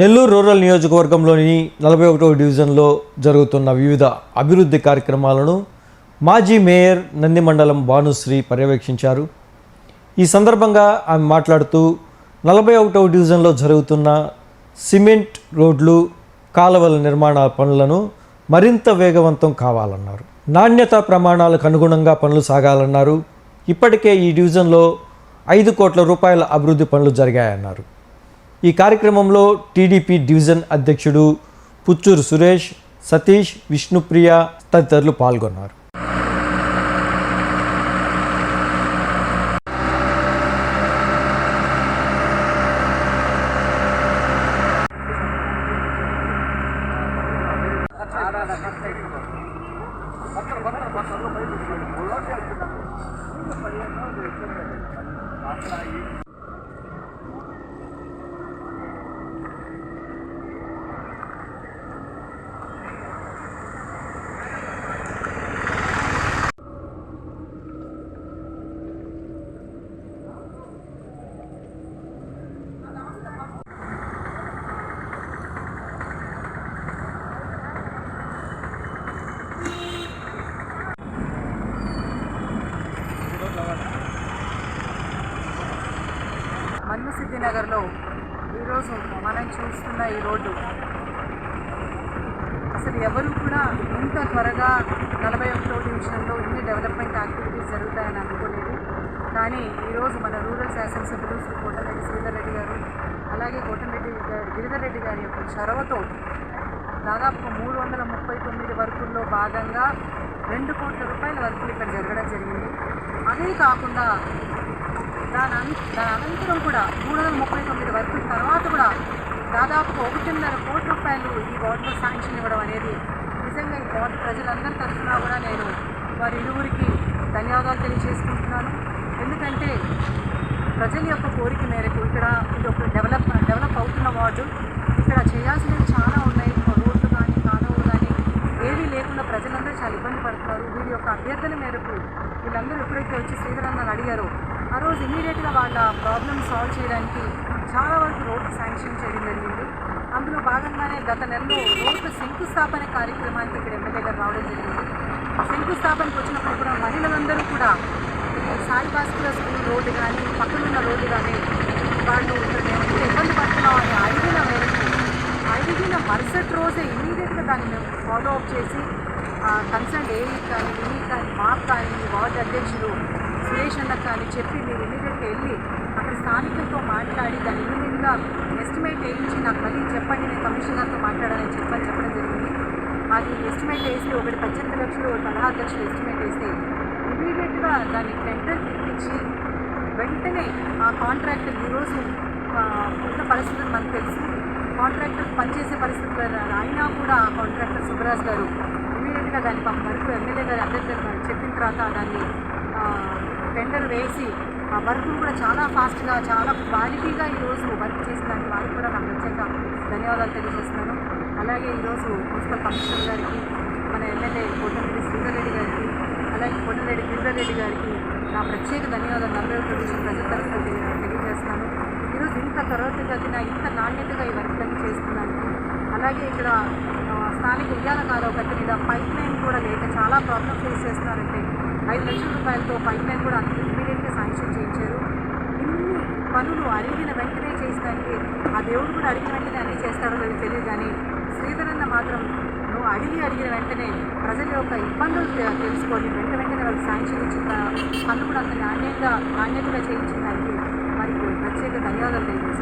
Nellore rural నియోజకవర్గంలోని నలభై ఒకటవ డివిజన్లో జరుగుతున్న వివిధ అభివృద్ధి కార్యక్రమాలను మాజీ మేయర్ నంది మండలం భానుశ్రీ పర్యవేక్షించారు. ఈ సందర్భంగా ఆమె మాట్లాడుతూ నలభై ఒకటవ డివిజన్లో జరుగుతున్న సిమెంట్ రోడ్లు కాలువల నిర్మాణ పనులను మరింత వేగవంతం కావాలన్నారు. నాణ్యత ప్రమాణాలకు అనుగుణంగా పనులు సాగాలన్నారు. ఇప్పటికే ఈ డివిజన్లో ఐదు కోట్ల రూపాయల అభివృద్ధి పనులు జరిగాయన్నారు. ఈ కార్యక్రమంలో టీడీపీ డివిజన్ అధ్యక్షుడు పుచ్చూరు సురేష్ సతీష్ విష్ణుప్రియ తదితరులు పాల్గొన్నారు. నగర్లో ఈరోజు మనం చూస్తున్న ఈ రోడ్డు. అసలు ఎవరు కూడా ఇంత త్వరగా నలభై ఒకటో డివిజన్లో ఇన్ని డెవలప్మెంట్ యాక్టివిటీస్ జరుగుతాయని అనుకోలేదు. కానీ ఈరోజు మన రూరల్ శాసనసభ్యులు శ్రీ కోటరెడ్డి శ్రీధర్ రెడ్డి గారు అలాగే కోటరెడ్డి గిరిధర్ రెడ్డి గారి యొక్క చొరవతో దాదాపు మూడు వందల ముప్పై తొమ్మిది వర్కుల్లో భాగంగా రెండు కోట్ల రూపాయల వర్కులు ఇక్కడ జరగడం జరిగింది. అదే కాకుండా దాని దాని అనంతరం కూడా మూడు వందల ముప్పై తొమ్మిది వరకు తర్వాత కూడా దాదాపు ఒకటిన్నర కోట్ల రూపాయలు ఈ వార్డులో శాంక్షన్ ఇవ్వడం అనేది నిజంగా ఈ వార్డు ప్రజలందరి తరఫున కూడా నేను వారి ఇరువురికి ధన్యవాదాలు తెలియజేసుకుంటున్నాను. ఎందుకంటే ప్రజల యొక్క కోరిక మేరకు ఇక్కడ ఇది ఒక డెవలప్ డెవలప్ అవుతున్న వార్డు ఇక్కడ చేయాల్సినవి చాలా ఉన్నాయి. రోడ్లు కానీ కాలువలు కానీ ఏవీ లేకుండా ప్రజలందరూ చాలా ఇబ్బంది పడుతున్నారు. వీరి యొక్క అభ్యర్థన మేరకు వీళ్ళందరూ ఎప్పుడైతే వచ్చి శ్రీధర్ అన్నారు అడిగారో ఆ రోజు ఇమీడియట్గా వాళ్ళ ప్రాబ్లమ్ సాల్వ్ చేయడానికి చాలా వరకు రోడ్లు శాంక్షన్ చేయడం జరిగింది. అందులో భాగంగానే గత నెలలో రోడ్డు శంకుస్థాపన కార్యక్రమానికి ఇక్కడ ఎమ్మెల్యే గారు రావడం జరిగింది. శంకుస్థాపనకు వచ్చినప్పుడు కూడా మహిళలందరూ కూడా సాయి భాస్కర్ స్కూల్ రోడ్డు కానీ పక్కనున్న రోడ్డు కానీ వాళ్ళు ఇక్కడ మేము ఎంత ఇబ్బంది పడుతున్నామని అడిగిన మేరకు మరుసటి రోజే ఇమీడియట్గా దాన్ని మేము ఫాలో అప్ చేసి కన్సర్న్ ఏఈ కానీ ఈ కానీ మాకు కానీ వార్డు అధ్యక్షులు సురేష్ అన్నకు కానీ చెప్పి మీరు ఇమీడియట్గా వెళ్ళి అక్కడ స్థానికులతో మాట్లాడి దాని ఇమీడియట్గా ఎస్టిమేట్ వేయించి నాకు మళ్ళీ చెప్పండి నేను కమిషనర్తో మాట్లాడాలని చెప్పని చెప్పడం జరిగింది. అది ఎస్టిమేట్ వేసి ఒకటి పద్దెనిమిది లక్షలు ఒకటి పదహారు లక్షలు ఎస్టిమేట్ వేస్తే ఇమీడియట్గా దాన్ని టెండర్ పిలిపించి వెంటనే ఆ కాంట్రాక్టర్ ఈరోజు ఉన్న పరిస్థితులు మనకు తెలుసు. కాంట్రాక్టర్ పనిచేసే పరిస్థితులు అయినా కూడా ఆ కాంట్రాక్టర్ సుబ్రాజ్ గారు ఇమీడియట్గా దాని పాపం వరకు ఎమ్మెల్యే గారు అందరికీ చెప్పిన తర్వాత దాన్ని టెండర్ వేసి ఆ వర్క్ కూడా చాలా ఫాస్ట్గా చాలా క్వాలిటీగా ఈరోజు వర్క్ చేసినందుకు వారికి కూడా నా ప్రత్యేక ధన్యవాదాలు తెలియజేస్తున్నాను. అలాగే ఈరోజు మున్సిపల్ కమిషనర్ గారికి మన ఎమ్మెల్యే కోటమిరెడ్డి శ్రీధర్రెడ్డి గారికి అలాగే కోటమిరెడ్డి గిరిధర్రెడ్డి గారికి నా ప్రత్యేక ధన్యవాదాలు. నలభై ఒకటి ప్రజల తరఫున తెలియజేస్తున్నాను. ఈరోజు ఇంత త్వరగతిన ఇంత నాణ్యతగా ఈ వర్క్లన్నీ చేస్తున్నాను అలాగే ఇక్కడ స్థానిక ఉద్యాన కాలువ కట్ట మీద పైప్ లైన్ కూడా లేక చాలా ప్రాబ్లమ్ ఫేస్ చేస్తున్నారంటే ఐదు లక్షల రూపాయలతో పైప్ లైన్ కూడా ఇమీడియట్గా శాంక్షన్ చేయించారు. ఇన్ని పనులు అడిగిన వెంటనే చేసడానికి ఆ దేవుడు కూడా అడిగిన వెంటనే అన్నీ చేస్తాడో లేదో తెలియదు కానీ శ్రీధరన్న మాత్రం నువ్వు అడిగి అడిగిన వెంటనే ప్రజల యొక్క ఇబ్బందులు తెలుసుకొని వెంట వెంటనే వాళ్ళకి శాంక్షన్ ఇచ్చిన పనులు కూడా అంత నాణ్యంగా నాణ్యతగా చేయించిన దానికి మరి ప్రత్యేక ధన్యవాదాలు తెలియజేస్తాను